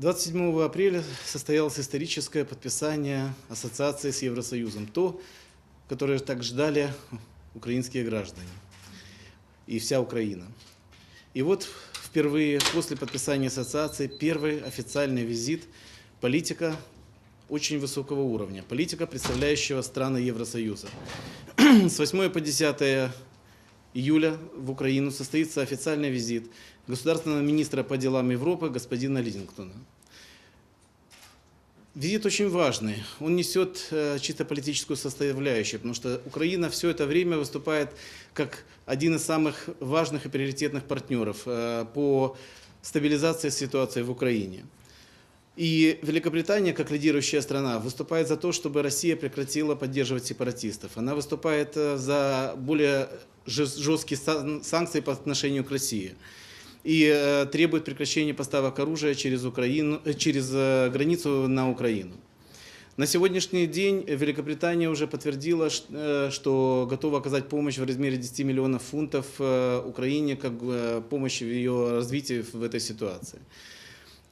27 апреля состоялось историческое подписание ассоциации с Евросоюзом. То, которое так ждали украинские граждане и вся Украина. И вот впервые после подписания ассоциации первый официальный визит политика очень высокого уровня, политика, представляющего страны Евросоюза. С 8 по 10 июля в Украину состоится официальный визит государственного министра по делам Европы господина Лидингтона. Визит очень важный. Он несет э, чисто политическую составляющую, потому что Украина все это время выступает как один из самых важных и приоритетных партнеров э, по стабилизации ситуации в Украине. И Великобритания, как лидирующая страна, выступает за то, чтобы Россия прекратила поддерживать сепаратистов. Она выступает э, за более жесткие санкции по отношению к России и э, требует прекращения поставок оружия через, Украину, э, через границу на Украину. На сегодняшний день Великобритания уже подтвердила, что готова оказать помощь в размере 10 миллионов фунтов Украине как помощь в ее развитии в этой ситуации.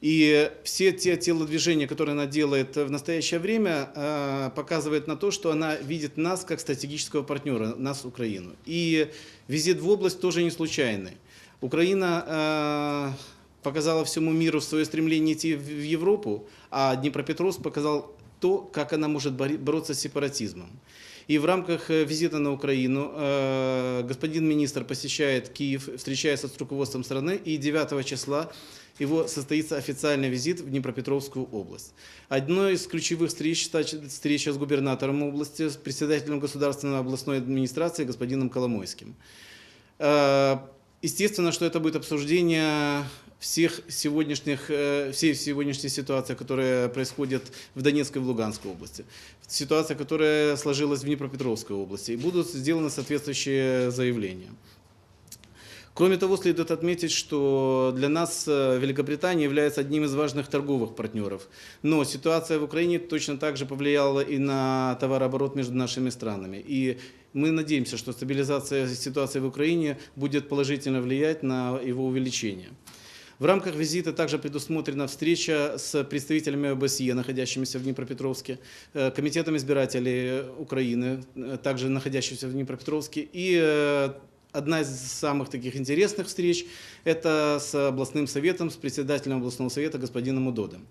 И все те телодвижения, которые она делает в настоящее время, э, показывают на то, что она видит нас как стратегического партнера, нас, Украину. И визит в область тоже не случайный. Украина э, показала всему миру свое стремление идти в Европу, а Днепропетровск показал то, как она может бороться с сепаратизмом. И в рамках э, визита на Украину господин министр посещает Киев, встречается с руководством страны, и 9 числа его состоится официальный визит в Днепропетровскую область. Одной из ключевых встреч встреча с губернатором области, с председателем государственной областной администрации господином Коломойским. Э, естественно, что это будет обсуждение всех сегодняшних, э, всей сегодняшней ситуации, которая происходит в Донецкой и в Луганской области, ситуация, которая сложилась в Днепропетровской области, и будут сделаны соответствующие заявления. Кроме того, следует отметить, что для нас э, Великобритания является одним из важных торговых партнеров. Но ситуация в Украине точно так же повлияла и на товарооборот между нашими странами. И мы надеемся, что стабилизация ситуации в Украине будет положительно влиять на его увеличение. В рамках визита также предусмотрена встреча с представителями ОБСЕ, находящимися в Днепропетровске, э, комитетом избирателей Украины, э, также находящимся в Днепропетровске, и Одна из самых таких интересных встреч – это с областным советом, с председателем областного совета господином Удодом.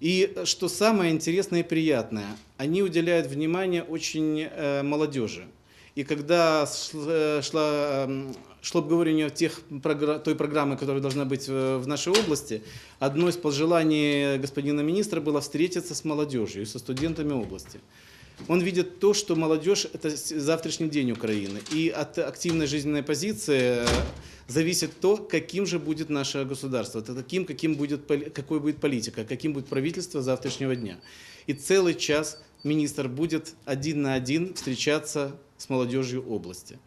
И что самое интересное и приятное, они уделяют внимание очень э, молодежи. И когда э, шла, шло обговорение тех, той программы, которая должна быть в нашей области, одно из пожеланий господина министра было встретиться с молодежью и со студентами области. Он видит то, что молодежь – это завтрашний день Украины. И от активной жизненной позиции э, зависит то, каким же будет наше государство, таким, каким будет, какой будет политика, каким будет правительство завтрашнего дня. И целый час министр будет один на один встречаться с молодежью области.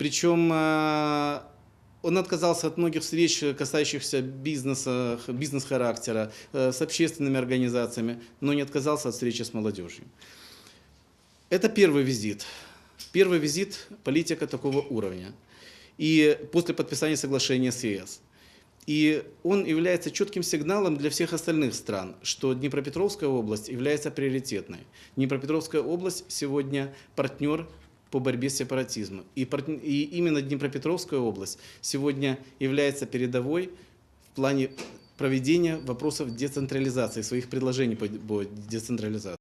Причем э, он отказался от многих встреч, касающихся бизнеса, бизнес-характера, э, с общественными организациями, но не отказался от встречи с молодежью. Это первый визит. Первый визит политика такого уровня. И после подписания соглашения с ЕС. И он является четким сигналом для всех остальных стран, что Днепропетровская область является приоритетной. Днепропетровская область сегодня партнер по борьбе с сепаратизмом. И, и именно Днепропетровская область сегодня является передовой в плане проведения вопросов децентрализации, своих предложений по децентрализации.